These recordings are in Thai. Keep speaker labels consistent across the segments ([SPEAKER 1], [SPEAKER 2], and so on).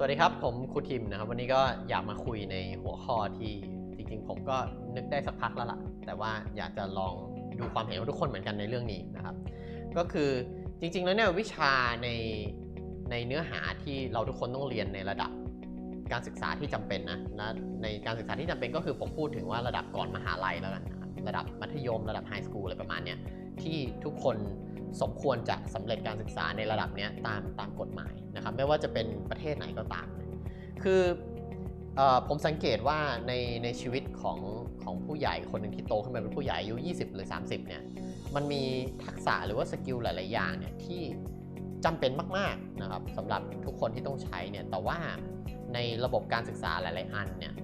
[SPEAKER 1] สวัสดีครับ ผมครูทิมนะครับ วันนี้ก็อยากมาคุยในหัวข้อที่จริงๆ ผมก็นึกได้สักพักแล้วล่ะ แต่ว่าอยากจะลองดูความเห็นของทุกคนเหมือนกันในเรื่องนี้นะครับ ก็คือจริงๆ แล้วเนี่ยวิชาในในเนื้อหาที่เราทุกคนต้องเรียนในระดับการศึกษาที่จำเป็นนะและในการศึกษาที่จำเป็นก็คือผมพูดถึงว่าระดับก่อนมหาลัยแล้วกันระดับมัธยม ระดับไฮสคูลอะไรประมาณเนี้ย ที่ทุกคนสมควรจะสำเร็จการศึกษาในระดับนี้ตามตามกฎหมายนะครับไม่ว่าจะเป็นประเทศไหนก็ตาม คือเออผมสังเกตว่าในในชีวิตของของผู้ใหญ่คนหนึ่งที่โตขึ้นมาเป็นผู้ใหญ่อายุ 20 หรือ 30เนี่ยมันมีทักษะหรือว่าสกิลหลาย ๆ อย่างเนี่ยที่จำเป็นมาก ๆ นะครับสำหรับทุกคนที่ต้องใช้เนี่ยแต่ว่าในระบบการศึกษาหลาย ๆ อันเนี่ย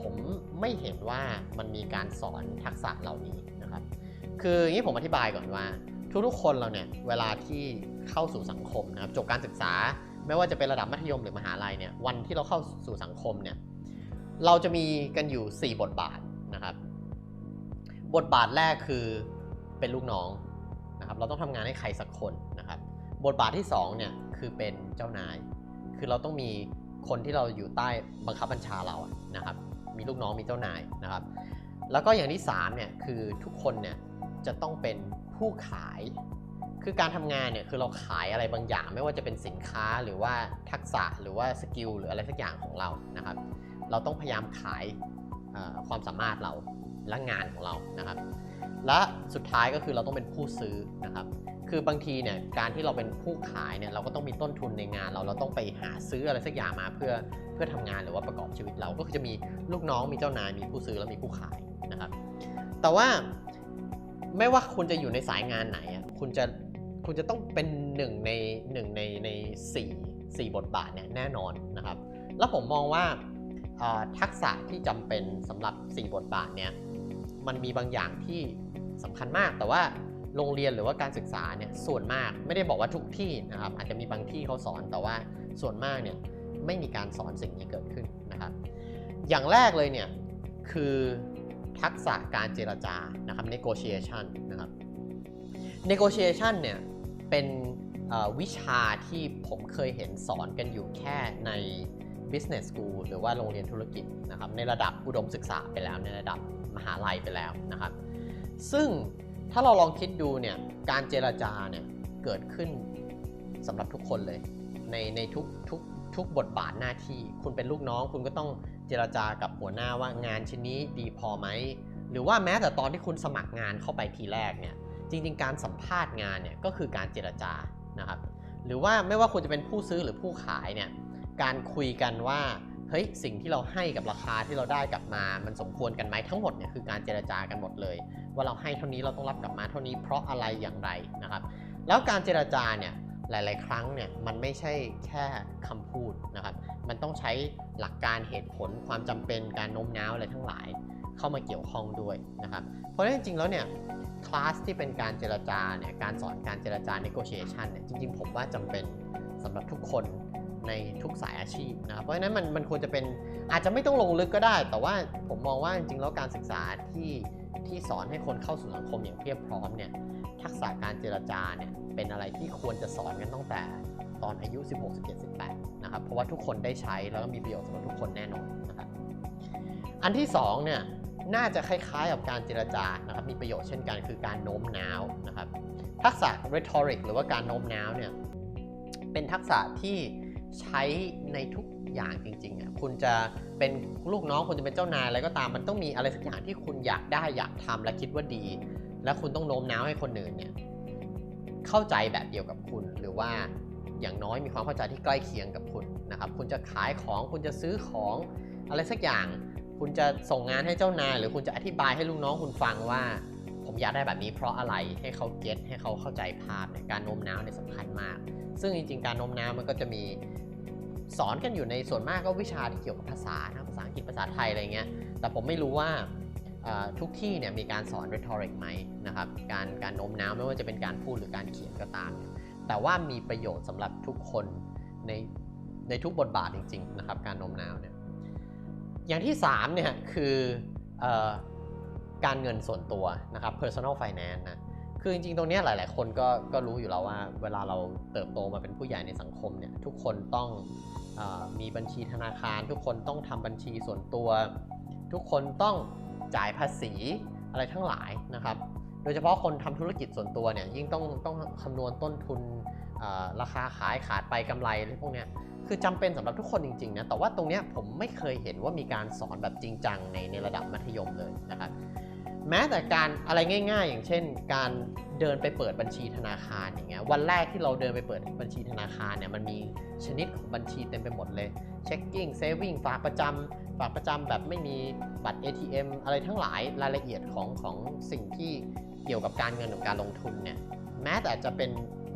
[SPEAKER 1] ผมไม่เห็นว่ามันมีการสอนทักษะเหล่านี้นะครับ คืออย่างนี้ผมอธิบายก่อนว่า ทุกๆคนเราเนี่ยเวลาที่เข้าสู่สังคมนะครับจบการศึกษา ไม่ว่าจะเป็นระดับมัธยมหรือมหาลัยเนี่ยวันที่เราเข้าสู่สังคมเนี่ยเราจะมีกันอยู่ 4 บทบาทนะครับ บทบาทแรกคือเป็นลูกน้องนะครับเราต้องทำงานให้ใครสักคนนะครับ บทบาทที่2เนี่ยคือเป็นเจ้านาย คือเราต้องมีคนที่เราอยู่ใต้บังคับบัญชาเราอะนะครับ มีลูกน้องมีเจ้านายนะครับ แล้วก็อย่างที่3เนี่ยคือทุกคนเนี่ย จะต้องเป็นผู้ขาย คือการทำงานเนี่ยคือเราขายอะไรบางอย่าง ไม่ว่าจะเป็นสินค้าหรือว่าทักษะหรือว่าสกิลหรืออะไรสักอย่างของเรานะครับ เราต้องพยายามขายความสามารถเราและงานของเรานะครับ และสุดท้ายก็คือเราต้องเป็นผู้ซื้อนะครับคือบางทีเนี่ยการที่เราเป็นผู้ขายเนี่ยเราก็ต้องมีต้นทุนในงานเราเราต้องไปหาซื้ออะไรสักอย่างมาเพื่อเพื่อทำงานหรือว่าประกอบชีวิตเราก็คือจะมีลูกน้องมีเจ้านายมีผู้ซื้อแล้วมีผู้ขายนะครับ แต่ว่า ไม่ว่าคุณจะอยู่ในสายงานไหนอะคุณจะคุณจะต้องเป็นหนึ่งในหนึ่งในในสี่สี่บทบาทเนี่ยแน่นอนนะครับ แล้วผมมองว่าทักษะที่จำเป็นสำหรับ 4 บทบาทเนี่ยมันมีบางอย่างที่สำคัญมาก แต่ว่าโรงเรียนหรือว่าการศึกษาเนี่ยส่วนมากไม่ได้บอกว่าทุกที่นะครับ อาจจะมีบางที่เขาสอนแต่ว่าส่วนมากเนี่ยไม่มีการสอนสิ่งนี้เกิดขึ้นนะครับ อย่างแรกเลยเนี่ยคือ ทักษะการเจรจานะครับ negotiation นะครับ negotiation เนี่ยเป็นวิชาที่ผมเคยเห็นสอนกันอยู่แค่ใน business school หรือว่าโรงเรียนธุรกิจนะครับ ในระดับอุดมศึกษาไปแล้วในระดับมหาลัยไปแล้วนะครับ ซึ่งถ้าเราลองคิดดูเนี่ยการเจรจาเนี่ยเกิดขึ้นสำหรับทุกคนเลย ในในทุกทุกทุกบทบาทหน้าที่ คุณเป็นลูกน้องคุณก็ต้อง เจรจากับหัวหน้าว่างานชิ้นนี้ดีพอไหม หรือว่าแม้แต่ตอนที่คุณสมัครงานเข้าไปทีแรกเนี่ยจริง ๆ การสัมภาษณ์งานเนี่ยก็คือการเจรจานะครับ หรือว่าไม่ว่าคุณจะเป็นผู้ซื้อหรือผู้ขายเนี่ยการคุยกันว่าเฮ้ยสิ่งที่เราให้กับราคาที่เราได้กลับมา มันสมควรกันไหมทั้งหมดเนี่ยคือการเจรจากันหมดเลย ว่าเราให้เท่านี้เราต้องรับกลับมาเท่านี้เพราะอะไรอย่างไรนะครับ แล้วการเจรจาเนี่ยหลาย ๆ ครั้งเนี่ยมันไม่ใช่แค่คำพูดนะครับ มันต้องใช้หลักการเหตุผลความจำเป็นการโน้มน้าวอะไรทั้งหลายเข้ามาเกี่ยวข้องด้วยนะครับ เพราะฉะนั้นจริงๆแล้วเนี่ยคลาสที่เป็นการเจรจาเนี่ยการสอนการเจรจา negotiation เนี่ยจริงๆ ผมว่าจำเป็นสำหรับทุกคนในทุกสายอาชีพนะครับ เพราะฉะนั้นมันมันควรจะเป็นอาจจะไม่ต้องลงลึกก็ได้ แต่ว่าผมมองว่าจริงๆ แล้วการศึกษาที่ที่สอนให้คนเข้าสู่สังคมอย่างเพียบพร้อมเนี่ยทักษะการเจรจาเนี่ยเป็นอะไรที่ควรจะสอนกันตั้งแต่ตอนอายุ 16 17 18 นะครับ เพราะว่าทุกคนได้ใช้แล้วก็มีประโยชน์สำหรับทุกคนแน่นอนนะครับ อันที่สองเนี่ยน่าจะคล้ายๆกับการเจรจานะครับ มีประโยชน์เช่นกันคือการโน้มน้าวนะครับ ทักษะ rhetoric หรือว่าการโน้มน้าวเนี่ยเป็นทักษะที่ใช้ในทุกอย่างจริงๆอะคุณจะเป็นลูกน้องคุณจะเป็นเจ้านายอะไรก็ตาม มันต้องมีอะไรสักอย่างที่คุณอยากได้อยากทำและคิดว่าดี และคุณต้องโน้มน้าวให้คนอื่นเนี่ยเข้าใจแบบเดียวกับคุณหรือว่า อย่างน้อยมีความเข้าใจที่ใกล้เคียงกับคุณนะครับ คุณจะขายของคุณจะซื้อของอะไรสักอย่าง คุณจะส่งงานให้เจ้านาย หรือคุณจะอธิบายให้ลูกน้องคุณฟังว่า ผมอยากได้แบบนี้เพราะอะไรให้เขาเก็ตให้เขาเข้าใจภาพการโน้มน้าวเนี่ยสำคัญมาก ซึ่งจริง ๆ การโน้มน้าวมันก็จะมีสอนกันอยู่ในส่วนมากก็วิชาที่เกี่ยวกับภาษานะภาษาอังกฤษภาษาไทยอะไรเงี้ยแต่ผมไม่รู้ว่าทุกที่เนี่ยมีการสอน rhetoric ไหมนะครับการการโน้มน้าวไม่ว่าจะเป็นการพูดหรือการเขียนก็ตามเนี่ย แต่ว่ามีประโยชน์สำหรับทุกคนในในทุกบทบาทจริงๆนะครับการโน้มน้าวเนี่ยอย่างที่3เนี่ยคืออการเงินส่วนตัวนะครับ personal finance นะคือจริงๆ ตรงนี้หลายๆ คนก็ก็รู้อยู่แล้วว่า เวลาเราเติบโตมาเป็นผู้ใหญ่ในสังคมเนี่ยทุกคนต้องเอ่อมีบัญชีธนาคาร ทุกคนต้องทำบัญชีส่วนตัว ทุกคนต้องจ่ายภาษีอะไรทั้งหลายนะครับ โดยเฉพาะคนทำธุรกิจส่วนตัวเนี่ยยิ่งต้องต้องคำนวณต้นทุนราคาขายขาดไปกำไรอะไรพวกเนี้ยคือจำเป็นสำหรับทุกคนจริงๆนะแต่ว่าตรงเนี้ยผมไม่เคยเห็นว่ามีการสอนแบบจริงจังในในระดับมัธยมเลยนะครับแม้แต่การอะไรง่าย ๆ อย่างเช่น การเดินไปเปิดบัญชีธนาคารอย่างเงี้ยวันแรกที่เราเดินไปเปิดบัญชีธนาคารเนี่ยมันมีชนิดของบัญชีเต็มไปหมดเลยเช็คกิ้งเซฟิงฝากประจำฝากประจำแบบไม่มีบัตร ATM อะไรทั้งหลายรายละเอียดของของสิ่งที่ เกี่ยวกับการเงินกับการลงทุนเนี่ยแม้แต่จะเป็น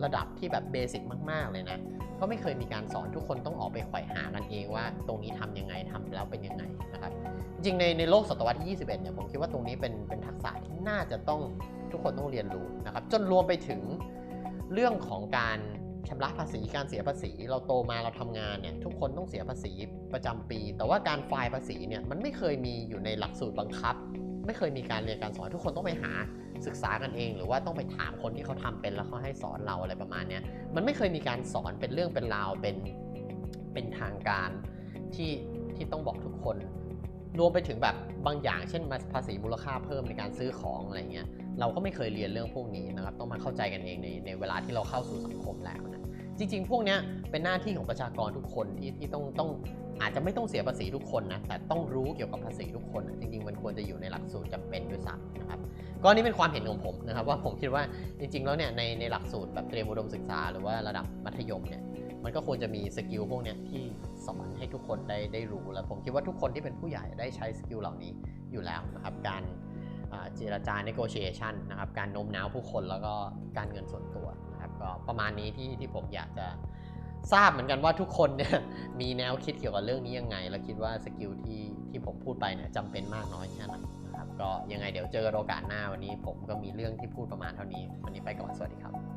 [SPEAKER 1] ระดับที่แบบเบสิกมาก ๆ เลยนะ ก็ไม่เคยมีการสอนทุกคนต้องออกไปไขว่หากันเองว่า ตรงนี้ทำยังไงทำแล้วเป็นยังไงนะครับ จริงในในโลกศตวรรษที่ 21 เนี่ยผมคิดว่าตรงนี้เป็นเป็นทักษะที่น่าจะต้องทุกคนต้องเรียนรู้นะครับ จนรวมไปถึงเรื่องของการชำระภาษีการเสียภาษี เราโตมาเราทำงานเนี่ยทุกคนต้องเสียภาษีประจำปี แต่ว่าการไฟล์ภาษีเนี่ยมันไม่เคยมีอยู่ในหลักสูตรบังคับ ไม่เคยมีการเรียนการสอน ทุกคนต้องไปหาศึกษากันเอง หรือว่าต้องไปถามคนที่เขาทำเป็นแล้วเขาให้สอนเราอะไรประมาณนี้มันไม่เคยมีการสอนเป็นเรื่องเป็นราวเป็นเป็นทางการที่ที่ต้องบอกทุกคน รวมไปถึงแบบบางอย่างเช่นภาษีมูลค่าเพิ่มในการซื้อของอะไรเงี้ยเราก็ไม่เคยเรียนเรื่องพวกนี้นะครับ ต้องมาเข้าใจกันเองในในเวลาที่เราเข้าสู่สังคมแล้วนะ จริง ๆ พวกเนี้ยเป็นหน้าที่ของประชากรทุกคนที่ที่ต้องต้องอาจจะไม่ต้องเสียภาษีทุกคนนะแต่ต้องรู้เกี่ยวกับภาษีทุกคนนะจริง ๆ มันควรจะอยู่ในหลักสูตรจำเป็นด้วยซ้ำนะครับก็นี่เป็นความเห็นของผมนะครับ ว่าผมคิดว่าจริง ๆ แล้วเนี่ยในในหลักสูตรแบบเตรียมอุดมศึกษา หรือว่าระดับมัธยมเนี่ยมันก็ควรจะมีสกิลพวกเนี้ยที่สอนให้ทุกคนได้ได้รู้แล้วผมคิดว่าทุกคนที่เป็นผู้ใหญ่ได้ใช้สกิลเหล่านี้อยู่แล้วนะครับการเจรจา negotiation นะครับการโน้มน้าวผู้คนแล้วก็การเงินส่วนตัว ก็ประมาณนี้ที่ที่ผมอยากจะทราบเหมือนกันว่าทุกคนเนี่ยมีแนวคิดเกี่ยวกับเรื่องนี้ยังไง และคิดว่าสกิลที่ที่ผมพูดไปเนี่ยจำเป็นมากน้อยแค่ไหนนะครับก็ยังไงเดี๋ยวเจอโอกาสหน้าวันนี้ ผมก็มีเรื่องที่พูดประมาณเท่านี้ วันนี้ไปก่อนสวัสดีครับ